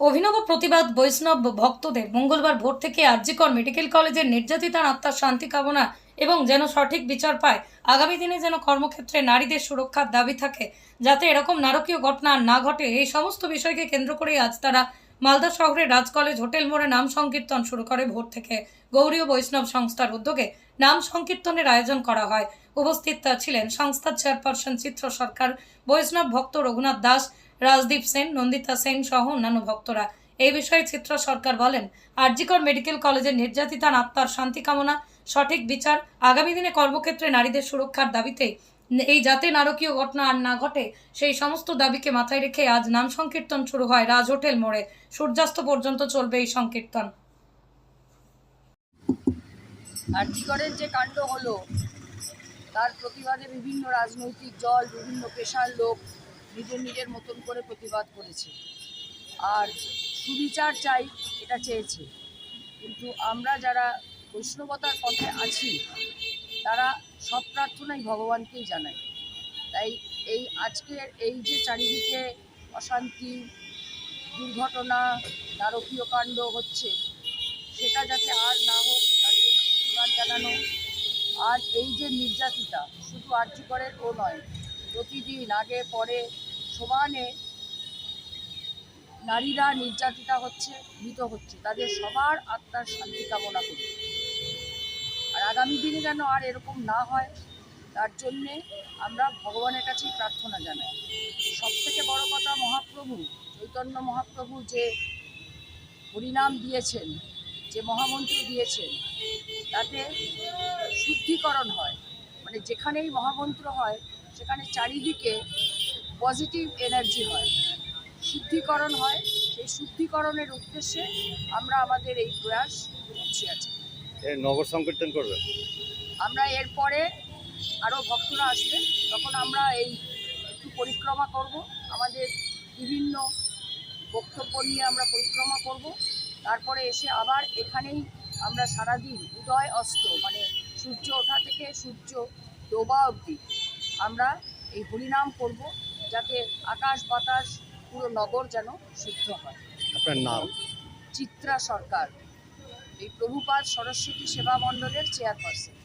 অভিনব প্রতিবাদ বৈষ্ণব ভক্তদের মঙ্গলবার ভোর থেকে আরজিকর মেডিকেল কলেজের নির্যাতিতার আত্মার শান্তি কামনা এবং যেন সঠিক বিচার পায়, আগামী দিনে যেন কর্মক্ষেত্রে নারীদের সুরক্ষার দাবি থাকে, যাতে এরকম নারকীয় ঘটনা না ঘটে, এই সমস্ত বিষয়কে কেন্দ্র করে আজ তারা মালদা শহরের রাজ কলেজ হোটেল মোড়ে নাম সংকীর্তন শুরু করে ভোর থেকে। গৌরীয় বৈষ্ণব সংস্থার উদ্যোগে নাম সংকীর্তনের আয়োজন করা হয়। উপস্থিত ছিলেন সংস্থার চেয়ারপারসন চিত্র সরকার, বৈষ্ণব ভক্ত রঘুনাথ দাস রাজদীপ সেন, নন্দিতা সেন সহ অন্যান্য ভক্তরা। এই বিষয়ে চিত্র সরকার বলেন, আরজিকর মেডিকেল কলেজের নির্যাতিতার আত্মার শান্তি কামনা, সঠিক বিচার, আগামী দিনে কর্মক্ষেত্রে নারীদের সুরক্ষার দাবিতে এই যাতে নারকীয় ঘটনা আর না ঘটে, সেই সমস্ত দাবিকে মাথায় রেখে আজ নাম সংকীর্তন শুরু হয় রাজ হোটেল মোড়ে। সূর্যাস্ত পর্যন্ত চলবে এই সংকীর্তন। আর্থিকরের যে কাণ্ড হলো, তার প্রতিবাদে বিভিন্ন রাজনৈতিক দল, বিভিন্ন পেশার লোক নিজের নিজের মতন করে প্রতিবাদ করেছে। আর সুবিচার চাই, এটা চেয়েছে। কিন্তু আমরা যারা বৈষ্ণবতার পথে আছি, তারা সব প্রার্থনাই ভগবানকেই জানাই। তাই এই আজকের এই যে চারিদিকে অশান্তি, দুর্ঘটনা, নারকীয় কাণ্ড হচ্ছে, সেটা যাতে আর না হোক, তার জন্য প্রতিবাদ জানানো। আর এই যে নির্যাতিতা, শুধু আর্যকরের ও নয়, প্রতিদিন আগে, পরে সমানে নারীরা নির্যাতিতা হচ্ছে, মৃত হচ্ছে। তাদের সবার আত্মার শান্তি কামনা করি। আর আগামী দিনে যেন আর এরকম না হয়, তার জন্যে আমরা ভগবানের কাছে প্রার্থনা জানাই। সব থেকে বড় কথা মহাপ্রভু, চৈতন্য মহাপ্রভু যে হরিনাম দিয়েছেন, যে মহামন্ত্র দিয়েছেন, তাতে শুদ্ধিকরণ হয়। মানে যেখানেই মহামন্ত্র হয়, সেখানে চারিদিকে পজিটিভ এনার্জি হয় শুদ্ধিকরণ হয় সেই শুদ্ধিকরণের উদ্দেশ্যে আমরা আমাদের এই প্রয়াস করছি আছি এ নগর সংকীর্তন করবেন? আমরা এরপরে আরও ভক্তরা আসবেন তখন আমরা এই একটু পরিক্রমা করব আমাদের বিভিন্ন বক্তব্য নিয়ে আমরা পরিক্রমা করব তারপরে এসে আবার এখানেই আমরা সারাদিন উদয় অস্ত মানে সূর্য ওঠা থেকে সূর্য ডোবা অবধি আমরা এই হরিনাম করব। যাতে আকাশ বাতাস পুরো নগর যেন শুদ্ধ হয়। আপনার নাম? চিত্রা সরকার। এই প্রভুপাদ সরস্বতী সেবা মণ্ডলের চেয়ারপারসন